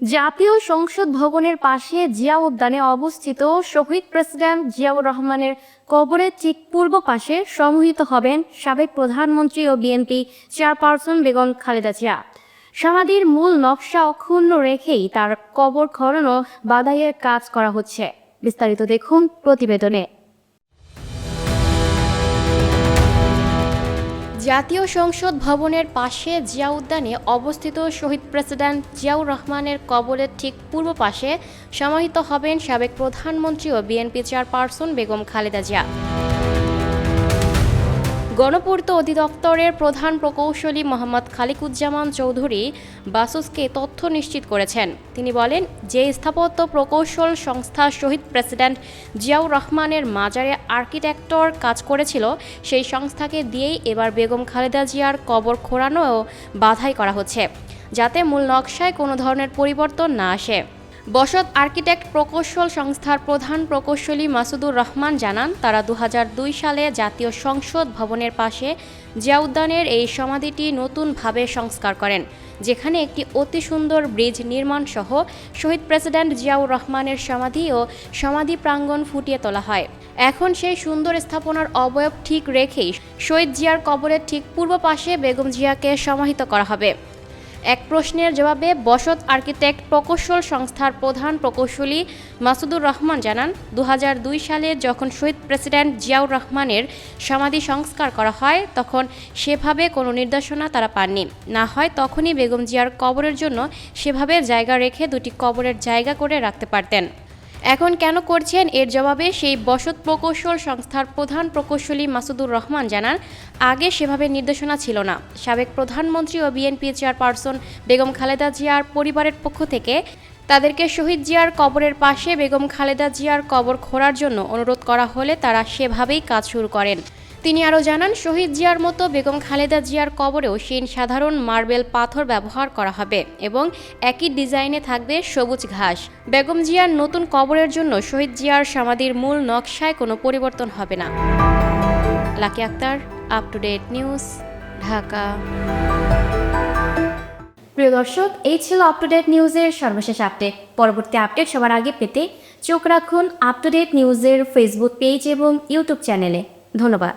জাতীয় সংসদ ভবনের পাশে জিয়া উদ্যানে অবস্থিত শহীদ প্রেসিডেন্ট জিয়াউর রহমানের কবরের ঠিক পূর্ব পাশে সমহিত হবেন সাবেক প্রধানমন্ত্রী ও বিএনপি চেয়ারপারসন বেগম খালেদা জিয়া। সমাধির মূল নকশা অক্ষুণ্ণ রেখেই তার কবর খনন ও বাদাইয়ের কাজ করা হচ্ছে। বিস্তারিত দেখুন প্রতিবেদনে। জাতীয় সংসদ ভবনের পাশে জিয়া উদ্যানে অবস্থিত শহীদ প্রেসিডেন্ট জিয়াউর রহমানের কবরের ঠিক পূর্ব পাশে সমাহিত হবেন সাবেক প্রধানমন্ত্রী ও বিএনপি চেয়ারপারসন বেগম খালেদা জিয়া। গণপূর্ত অধিদপ্তরের প্রধান প্রকৌশলী মোহাম্মদ খালিকুজ্জামান চৌধুরী বাসুসকে তথ্য নিশ্চিত করেছেন। তিনি বলেন, যে স্থাপত্য প্রকৌশল সংস্থা শহীদ প্রেসিডেন্ট জিয়াউর রহমানের মাজারে আর্কিটেক্টর কাজ করেছিল, সেই সংস্থাকে দিয়েই এবার বেগম খালেদা জিয়ার কবর খোঁড়ানো ও বাধাই করা হচ্ছে, যাতে মূল নকশায় কোনো ধরনের পরিবর্তন না আসে। বসত আর্কিটেক্ট প্রকৌশল সংস্থার প্রধান প্রকৌশলী মাসুদুর রহমান জানান, তারা দু হাজার দুই সালে জাতীয় সংসদ ভবনের পাশে জিয়া উদ্যানের এই সমাধিটি নতুনভাবে সংস্কার করেন, যেখানে একটি অতি সুন্দর ব্রিজ নির্মাণ সহ শহীদ প্রেসিডেন্ট জিয়াউর রহমানের সমাধি ও সমাধি প্রাঙ্গণ ফুটিয়ে তোলা হয়। এখন সেই সুন্দর স্থাপনার অবয়ব ঠিক রেখেই শহীদ জিয়ার কবরের ঠিক পূর্ব পাশে বেগম জিয়াকে সমাহিত করা হবে। এক প্রশ্নের জবাবে বসত আর্কিটেক্ট প্রকৌশল সংস্থার প্রধান প্রকৌশলী মাসুদুর রহমান জানান দু হাজার দুই সালে যখন শহীদ প্রেসিডেন্ট জিয়াউর রহমানের সমাধি সংস্কার করা হয়, তখন সেভাবে কোনো নির্দেশনা তারা পাননি। না হয় তখনই বেগম জিয়ার কবরের জন্য সেভাবে জায়গা রেখে দুটি কবরের জায়গা করে রাখতে পারতেন। এখন কেন করছেন? এর জবাবে সেই বসত প্রকৌশল সংস্থার প্রধান প্রকৌশলী মাসুদুর রহমান জানান, আগে সেভাবে নির্দেশনা ছিল না। সাবেক প্রধানমন্ত্রী ও বিএনপি চেয়ারপারসন বেগম খালেদা জিয়ার পরিবারের পক্ষ থেকে তাদেরকে শহীদ জিয়ার কবরের পাশে বেগম খালেদা জিয়ার কবর খোঁড়ার জন্য অনুরোধ করা হলে তারা সেভাবেই কাজ শুরু করেন। তিনি আরও জানান, শহীদ জিয়ার মতো বেগম খালেদা জিয়ার কবরেও সেই সাধারণ মার্বেল পাথর ব্যবহার করা হবে এবং একই ডিজাইনে থাকবে সবুজ ঘাস। বেগম জিয়ার নতুন কবরের জন্য শহীদ জিয়ার সমাধির মূল নকশায় কোনো পরিবর্তন হবে না। Lucky Akter up to date news Dhaka. প্রিয় দর্শক, এই ছিল আপ টু ডেট নিউজের সর্বশেষ আপডেট পরবর্তী আপডেট সবার আগে পেতে চোখ রাখুন আপ টু ডেট নিউজের ফেসবুক পেজ এবং ইউটিউব চ্যানেলে ধন্যবাদ।